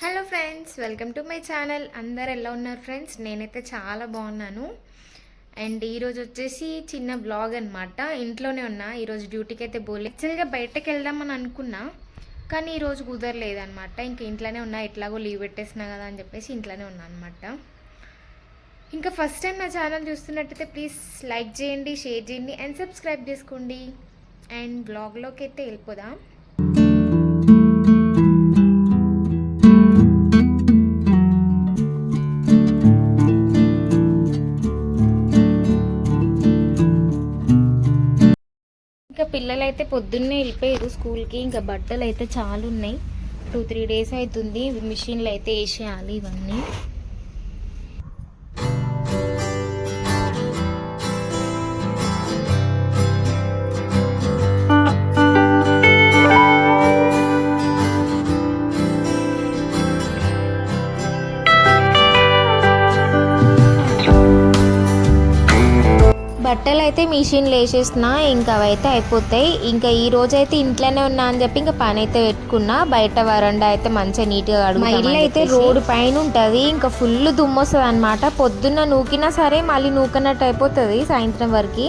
Hello friends welcome to my channel అందరు ఎలా ఉన్నారు ఫ్రెండ్స్ నేనైతే చాలా బాగున్నాను. అండ్ ఈరోజు వచ్చేసి చిన్న బ్లాగ్ అనమాట ఇంట్లోనే ఉన్నా ఈరోజు డ్యూటీకి అయితే బోలే యాక్చువల్గా బయటకు వెళ్దామని అనుకున్నా కానీ ఈరోజు కుదరలేదనమాట ఇంకా ఇంట్లోనే ఉన్నా ఎట్లాగో లీవ్ పెట్టేసినా కదా అని చెప్పేసి ఇంట్లోనే ఉన్నా అనమాట ఇంకా ఫస్ట్ టైం నా ఛానల్ చూస్తున్నట్టయితే ప్లీజ్ లైక్ చేయండి షేర్ చేయండి అండ్ సబ్స్క్రైబ్ చేసుకోండి. అండ్ బ్లాగ్లోకి అయితే వెళ్ళిపోదాం. పిల్లలు అయితే పొద్దున్నే వెళ్ళిపోయారు స్కూల్కి. ఇంకా బట్టలు అయితే చాలా ఉన్నాయి టూ త్రీ డేస్ అవుతుంది మిషన్లు అయితే వేసేయాలి ఇవన్నీ. బట్టలు అయితే మిషన్లో వేసేసిన ఇంకా అవైతే అయిపోతాయి. ఇంకా ఈ రోజు అయితే ఇంట్లోనే ఉన్నా అని చెప్పి ఇంకా పని అయితే పెట్టుకున్నా బయట వరండా అయితే మంచిగా నీట్గా కడుగు ఇల్లు అయితే రోడ్డు పైన ఉంటుంది ఇంకా ఫుల్ దుమ్ము వస్తుంది అనమాట పొద్దున్న నూకినా సరే మళ్ళీ నూకినట్టు అయిపోతుంది సాయంత్రం వరకు.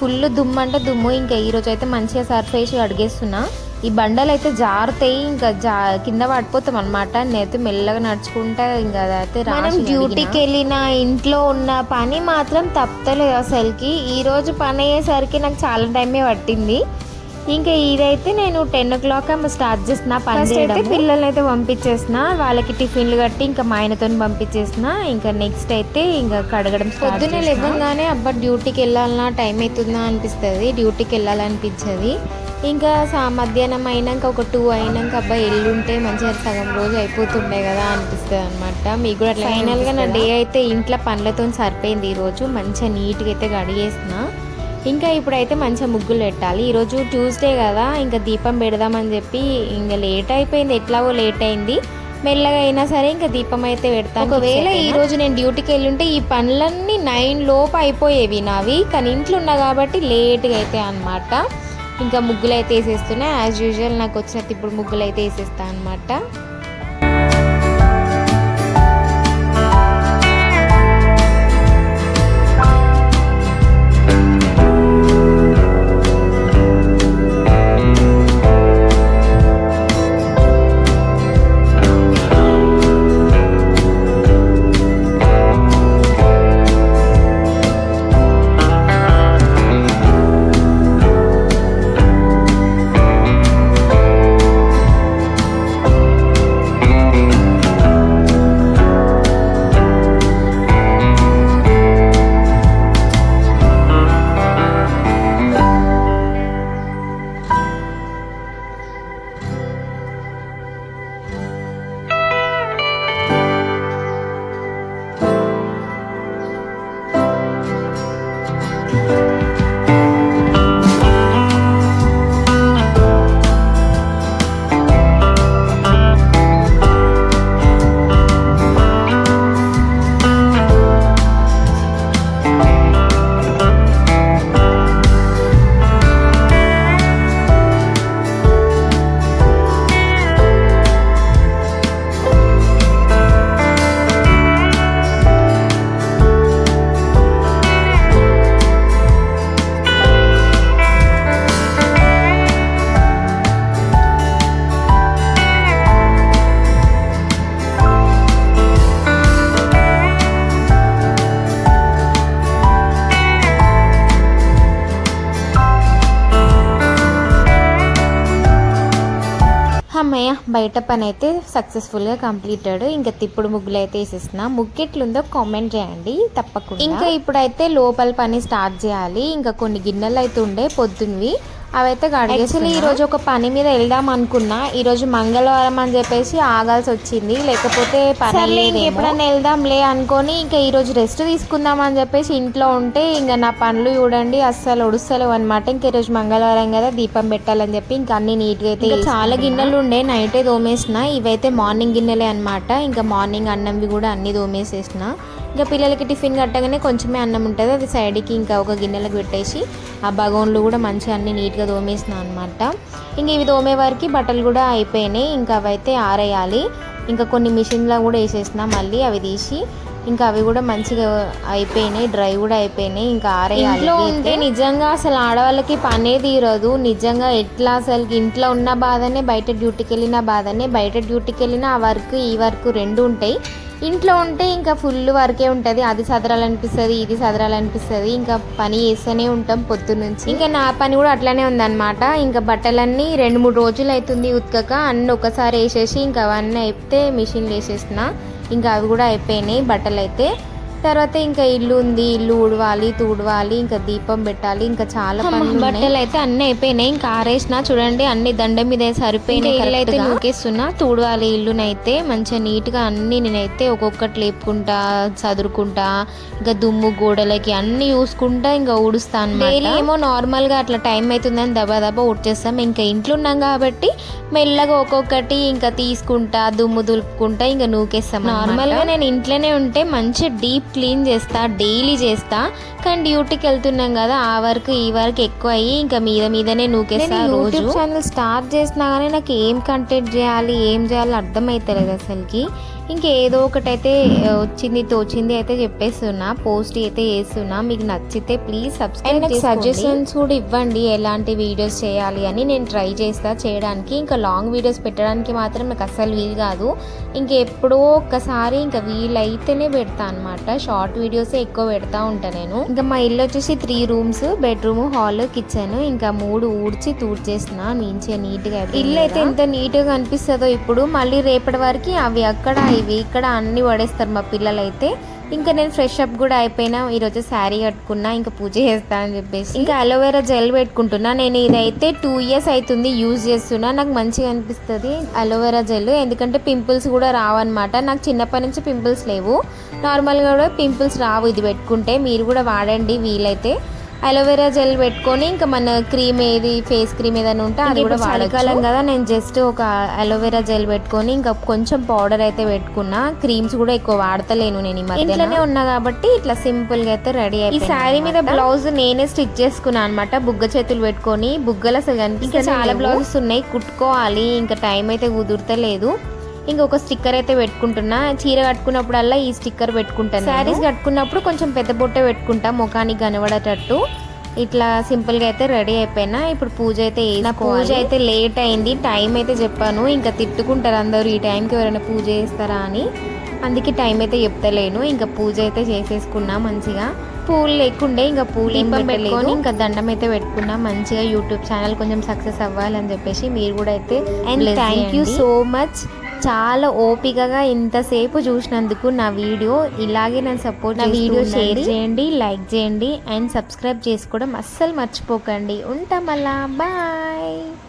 ఫుల్ దుమ్ము అంటే దుమ్ము ఇంకా ఈ రోజు అయితే మంచిగా సర్ఫ్ వేసి అడిగేస్తున్నా. ఈ బండలు అయితే జారుతాయి ఇంకా జా కింద పడిపోతాం అనమాట నేనైతే మెల్లగా నడుచుకుంటా ఇంకా అదైతే మనం డ్యూటీకి వెళ్ళిన ఇంట్లో ఉన్న పని మాత్రం తప్పలేదు అసలుకి. ఈ రోజు పని అయ్యేసరికి నాకు చాలా టైమే పట్టింది. ఇంకా ఇదైతే నేను టెన్ ఓ క్లాక్ స్టార్ట్ చేసిన పని అయితే పిల్లల్ని అయితే పంపించేసిన వాళ్ళకి టిఫిన్లు కట్టి ఇంకా మా ఆయనతో పంపించేసిన ఇంకా నెక్స్ట్ అయితే ఇంకా కడగడం పొద్దున్నే లేవగానే అబ్బా డ్యూటీకి వెళ్ళాలన్నా టైం అవుతుందా అనిపిస్తుంది డ్యూటీకి వెళ్ళాలనిపించదు ఇంకా సా మధ్యాహ్నం అయినాక ఒక టూ అయినాక అబ్బాయి ఎల్లుంటే మంచిగా సగం రోజు అయిపోతుండే కదా అనిపిస్తుంది అనమాట మీకు కూడా ఫైనల్గా నా డే అయితే ఇంట్లో పనులతో సరిపోయింది ఈరోజు. మంచిగా నీట్గా అయితే గడిగేసిన ఇంకా ఇప్పుడైతే మంచిగా ముగ్గులు పెట్టాలి. ఈరోజు ట్యూస్డే కదా ఇంకా దీపం పెడదామని చెప్పి ఇంకా లేట్ అయిపోయింది. ఎట్లాగో లేట్ అయింది. మెల్లగా అయినా సరే ఇంకా దీపం అయితే పెడతాను. ఒకవేళ ఈ రోజు నేను డ్యూటీకి వెళ్ళుంటే ఈ పనులన్నీ నైన్ లోపు అయిపోయేవి నావి. కానీ ఇంట్లో ఉన్నా కాబట్టి లేట్గా అయితే అనమాట ఇంకా ముగ్గులు అయితే వేసేస్తున్నా. యాజ్ యూజువల్ నాకు వచ్చినట్టు ఇప్పుడు ముగ్గులు అయితే వేసేస్తాను అనమాట బయట పని అయితే సక్సెస్ఫుల్గా కంప్లీటెడ్ ఇంకా తిప్పుడు ముగ్గులు అయితే వేసేసిన ముగ్గెట్లుందో కామెంట్ చేయండి. తప్పకుండా. ఇంకా ఇప్పుడైతే లోపల పని స్టార్ట్ చేయాలి. ఇంకా కొన్ని గిన్నెలు అయితే ఉండే పొద్దున్నవి అవైతే యాక్చువల్లీ ఈ రోజు ఒక పని మీద వెళ్దాం అనుకున్నా. ఈ రోజు మంగళవారం అని చెప్పేసి ఆగాల్సి వచ్చింది. లేకపోతే పని ఎప్పుడైనా వెళ్దాంలే అనుకొని ఇంకా ఈ రోజు రెస్ట్ తీసుకుందాం అని చెప్పేసి ఇంట్లో ఉంటే ఇంకా నా పనులు చూడండి. అస్సలు ఒడుస్తలేవు అనమాట ఇంకా ఈ రోజు మంగళవారం కదా దీపం పెట్టాలని చెప్పి ఇంకా అన్ని నీట్గా అయితే చాలా గిన్నెలు ఉండే. నైటే దోమేసిన ఇవైతే మార్నింగ్ గిన్నెలే అనమాట ఇంకా మార్నింగ్ అన్నంవి కూడా అన్ని దోమేసేసిన ఇంకా పిల్లలకి టిఫిన్ కట్టగానే కొంచెమే అన్నం ఉంటుంది. అది సైడ్కి ఇంకా ఒక గిన్నెలకు పెట్టేసి ఆ బగోన్లు కూడా మంచిగా అన్ని నీట్గా దోమేసిన అనమాట ఇంక ఇవి దోమే వరకు బట్టలు కూడా అయిపోయినాయి. ఇంకా అవైతే ఆరేయాలి. ఇంకా కొన్ని మిషన్లో కూడా వేసేసిన మళ్ళీ అవి తీసి ఇంకా అవి కూడా మంచిగా అయిపోయినాయి. డ్రై కూడా అయిపోయినాయి. ఇంకా ఆరేయాలి ఇంట్లో ఉంటే నిజంగా అసలు ఆడవాళ్ళకి పనే తీరదు. నిజంగా ఎట్లా అసలు ఇంట్లో ఉన్న బాధనే బయట డ్యూటీకి వెళ్ళిన బాధనే బయట డ్యూటీకి వెళ్ళిన ఆ వర్క్ ఈ వర్క్ రెండు ఉంటాయి. ఇంట్లో ఉంటే ఇంకా ఫుల్ వర్కే ఉంటుంది. అది సదరాలనిపిస్తుంది ఇది సదరాలనిపిస్తుంది. ఇంకా పని చేస్తూనే ఉంటాం పొద్దు నుంచి ఇంకా నా పని కూడా అట్లానే ఉందన్నమాట. ఇంకా బట్టలన్నీ రెండు మూడు రోజులు అవుతుంది ఉతకక. అన్నీ ఒకసారి వేసేసి ఇంకా అవన్నీ అయితే మిషన్లు వేసేసిన ఇంకా అవి కూడా అయిపోయినాయి బట్టలు అయితే తర్వాత ఇంకా ఇల్లు ఉంది ఇల్లు ఊడవాలి తూడవాలి ఇంకా దీపం పెట్టాలి ఇంకా చాలా పనులు బట్టలు అయితే అన్ని అయిపోయినాయి ఇంకా ఆరేసిన చూడండి అన్ని దండ మీద సరిపోయినాయి ఇల్లు అయితే నూకేస్తున్నా తూడవాలి ఇల్లునైతే మంచిగా నీట్గా అన్ని నేనైతే ఒక్కొక్కటి లేపుకుంటా చదురుకుంటా ఇంకా దుమ్ము గోడలకి అన్ని చూసుకుంటా ఇంకా ఊడుస్తాను డైలీ ఏమో నార్మల్గా అట్లా టైం అవుతుందని దబా దబా ఊడ్చేస్తాం. ఇంకా ఇంట్లో ఉన్నాం కాబట్టి మెల్లగా ఒక్కొక్కటి ఇంకా తీసుకుంటా దుమ్ము దులుపుకుంటా ఇంకా నూకేస్తాం నార్మల్గా నేను ఇంట్లోనే ఉంటే మంచి డీప్ క్లీన్ చేస్తా డైలీ చేస్తా. కానీ డ్యూటీకి వెళ్తున్నాం కదా ఆ వర్క్ ఈ వర్క్ ఎక్కువ అయ్యి ఇంకా మీద మీదనే నూకేస్తా రోజు. ఛానల్ స్టార్ట్ చేసినా కానీ నాకు ఏం కంటెంట్ చేయాలి ఏం చేయాలి అర్థమైతలేదు అసలుకి. ఇంకా ఏదో ఒకటి అయితే ఆ, వచ్చింది తోచింది అయితే చెప్పేస్తున్నా పోస్ట్ అయితే చేస్తున్నా. మీకు నచ్చితే ప్లీజ్ సబ్స్క్రైబ్ సజెషన్స్ కూడా ఇవ్వండి ఎలాంటి వీడియోస్ చేయాలి అని నేను ట్రై చేస్తా చేయడానికి. ఇంకా లాంగ్ వీడియోస్ పెట్టడానికి మాత్రం నాకు అస్సలు వీలు కాదు. ఇంకా ఎప్పుడో ఒక్కసారి ఇంకా వీలైతేనే పెడతా అనమాట షార్ట్ వీడియోస్ ఎక్కువ పెడతా ఉంటా నేను. ఇంకా మా ఇల్లు వచ్చేసి three rooms bedroom hall kitchen ఇంకా మూడు ఊడ్చి తూడ్చేసిన మంచిగా నీట్గా ఇల్లు అయితే ఎంత నీట్గా కనిపిస్తుందో ఇప్పుడు. మళ్ళీ రేపటి వరకు అవి అక్కడ ఇవి ఇక్కడ అన్ని పడేస్తారు మా పిల్లలైతే. ఇంకా నేను ఫ్రెష్ అప్ కూడా అయిపోయినా ఈరోజు శారీ కట్టుకున్నా ఇంకా పూజ చేస్తా అని చెప్పేసి. ఇంకా అలోవెరా జెల్ పెట్టుకుంటున్నా. నేను ఇదైతే టూ ఇయర్స్ అవుతుంది యూజ్ చేస్తున్నా. నాకు మంచిగా అనిపిస్తుంది అలోవెరా జెల్. ఎందుకంటే పింపుల్స్ కూడా రావన్నమాట. నాకు చిన్నప్పటి నుంచి పింపుల్స్ లేవు. నార్మల్గా కూడా పింపుల్స్ రావు ఇది పెట్టుకుంటే. మీరు కూడా వాడండి వీలైతే. అలోవెరా జెల్ పెట్టుకొని ఇంకా మన క్రీమ్ ఏది ఫేస్ క్రీమ్ ఏదైనా ఉంటే అది కూడా వాడకాలం కదా నేను జస్ట్ ఒక అలోవెరా జెల్ పెట్టుకొని ఇంకా కొంచెం పౌడర్ అయితే పెట్టుకున్నా క్రీమ్స్ కూడా ఎక్కువ వాడతలేను నేను ఈ మధ్య ఇంట్లోనే ఉన్నా కాబట్టి ఇట్లా సింపుల్గా అయితే రెడీ అయ్యి ఈ శారీ మీద బ్లౌజ్ నేనే స్టిచ్ చేసుకున్నాను అనమాట బుగ్గ చేతులు పెట్టుకొని. బుగ్గలు అసలు కనిపిస్తే చాలా బ్లౌజెస్ ఉన్నాయి కుట్టుకోవాలి ఇంకా టైం అయితే కుదురుతలేదు. ఇంకొక స్టిక్కర్ అయితే పెట్టుకుంటున్నా. చీర కట్టుకున్నప్పుడల్లా ఈ స్టిక్కర్ పెట్టుకుంటాను శారీస్ కట్టుకున్నప్పుడు కొంచెం పెద్ద బొట్టే పెట్టుకుంటా ముఖానికి కనబడేటట్టు. ఇట్లా సింపుల్గా అయితే రెడీ అయిపోయినా. ఇప్పుడు పూజ అయితే నా పూజ అయితే లేట్ అయింది. టైం అయితే చెప్పాను. ఇంకా తిట్టుకుంటారు అందరూ ఈ టైంకి ఎవరైనా పూజ చేస్తారా? అని. అందుకే టైం అయితే చెప్తలేను. ఇంకా పూజ అయితే చేసేసుకున్నా మంచిగా. పూలు లేకుండే ఇంకా పూలు ఏం పెట్టుకొని ఇంకా దండం అయితే పెట్టుకున్నా మంచిగా యూట్యూబ్ ఛానల్ కొంచెం సక్సెస్ అవ్వాలని చెప్పేసి మీరు కూడా అయితే and thank you so much చాలా ఓపికగా ఇంతసేపు చూసినందుకు నా వీడియో ఇలాగే నేను సపోర్ట్ నా వీడియో షేర్ చేయండి లైక్ చేయండి అండ్ సబ్స్క్రైబ్ చేసుకోవడం అస్సలు మర్చిపోకండి. ఉంటాం అలా బాయ్.